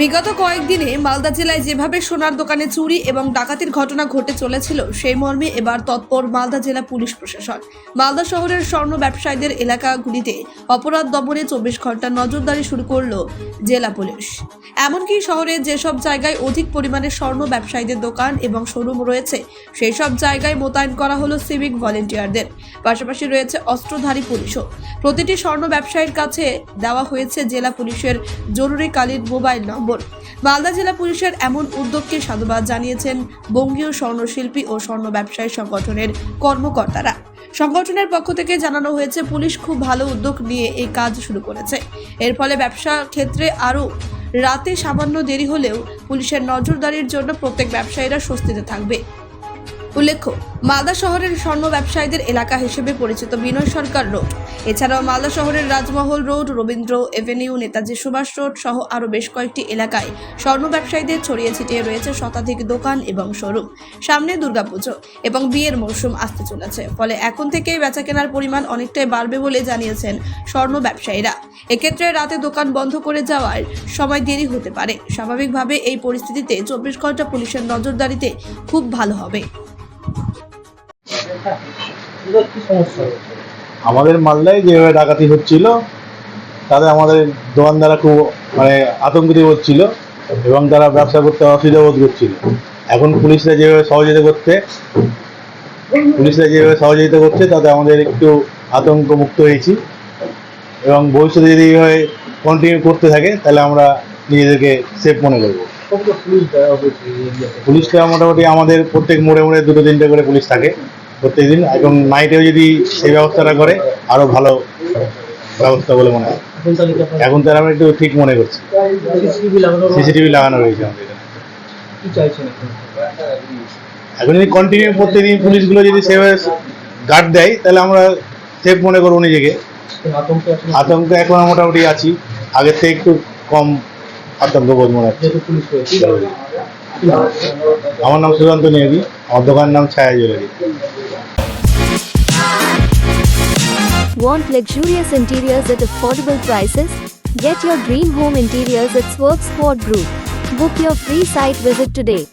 বিগত কয়েকদিনে মালদা জেলায় যেভাবে সোনার দোকানে চুরি এবং ডাকাতির ঘটনা ঘটে চলেছিল, সেই মর্মে এবার তৎপর মালদা জেলা পুলিশ প্রশাসন। মালদা শহরের স্বর্ণ ব্যবসায়ীদের এলাকাগুলিতে অপরাধ দমনে চব্বিশ ঘণ্টা নজরদারি শুরু করল জেলা পুলিশ। এমনকি শহরে যেসব জায়গায় অধিক পরিমাণে স্বর্ণ ব্যবসায়ীদের দোকান এবং শোরুম রয়েছে সেই সব জায়গায় মোতায়েন করা হলো সিভিক ভলেন্টিয়ারদের। পাশাপাশি রয়েছে অস্ত্রধারী পুলিশও। প্রতিটি স্বর্ণ ব্যবসায়ীর কাছে দেওয়া হয়েছে জেলা পুলিশের জরুরিকালীন মোবাইল নম্বর। মালদা জেলা পুলিশের এমন উদ্যোগকে সাধুবাদ জানিয়েছেন বঙ্গীয় স্বর্ণশিল্পী ও স্বর্ণ ব্যবসায়ী সংগঠনের কর্মকর্তারা। সংগঠনের পক্ষ থেকে জানানো হয়েছে, পুলিশ খুব ভালো উদ্যোগ নিয়ে এই কাজ শুরু করেছে। এর ফলে ব্যবসা ক্ষেত্রে আরও রাতে সামান্য দেরি হলেও পুলিশের নজরদারির জন্য প্রত্যেক ব্যবসায়ীরা স্বস্তিতে থাকবে। উল্লেখ্য, মালদা শহরের স্বর্ণ ব্যবসায়ীদের এলাকা হিসেবে পরিচিত বিনয় সরকার রোড। এছাড়াও মালদা শহরের Rajmahal road, Rabindra avenue, Netaji Subhash road সহ আরও বেশ কয়েকটি এলাকায় স্বর্ণ ব্যবসায়ীদের ছড়িয়ে ছিটিয়ে রয়েছে শতাধিক দোকান এবং শোরুম। সামনে দুর্গাপুজো এবং বিয়ের মৌসুম আসতে চলেছে, ফলে এখন থেকেই বেচা কেনার পরিমাণ অনেকটাই বাড়বে বলে জানিয়েছেন স্বর্ণ ব্যবসায়ীরা। এক্ষেত্রে রাতে দোকান বন্ধ করে যাওয়ার সময় দেরি হতে পারে। স্বাভাবিকভাবে এই পরিস্থিতিতে চব্বিশ ঘণ্টা পুলিশের নজরদারিতে খুব ভালো হবে। আমাদের মালদায় যেভাবে ডাকাতি হচ্ছিল তাতে আমাদের দোকানদাররা খুব মানে আতঙ্কিত হচ্ছিল এবং তারা ব্যবসা করতে অসুবিধা বোধ করছিল। এখন পুলিশরা যেভাবে সহযোগিতা করতে পুলিশরা যেভাবে সহযোগিতা করছে তাতে আমাদের একটু আতঙ্ক মুক্ত হয়েছি এবং ভবিষ্যতে যদি এইভাবে কন্টিনিউ করতে থাকে তাহলে আমরা নিজেদেরকে সেফ মনে করব। পুলিশটা মোটামুটি আমাদের প্রত্যেক মোড়ে মোড়ে দুটো তিনটে করে পুলিশ থাকে। প্রত্যেকদিন এবং নাইটেও যদি সেই ব্যবস্থাটা করে আরও ভালো ব্যবস্থা বলে মনে হয়। এখন তার আমরা একটু ঠিক মনে করছি। সিসিটিভি লাগানো রয়েছে। আমাদের এখানে। যদি কন্টিনিউ প্রত্যেকদিন পুলিশগুলো যদি সেভাবে গার্ড দেয় তাহলে আমরা সেফ মনে করব নিজেকে। আতঙ্ক এখন মোটামুটি আছি। আগের থেকে একটু কম আতঙ্ক বোধ মনে হচ্ছে? আমার নাম সুশান্ত নিয়োগী আমার দোকানের নাম Chhaya jewellery. Want luxurious interiors at affordable prices? Get your dream home interiors at Swerve Sport Group. Book your free site visit today.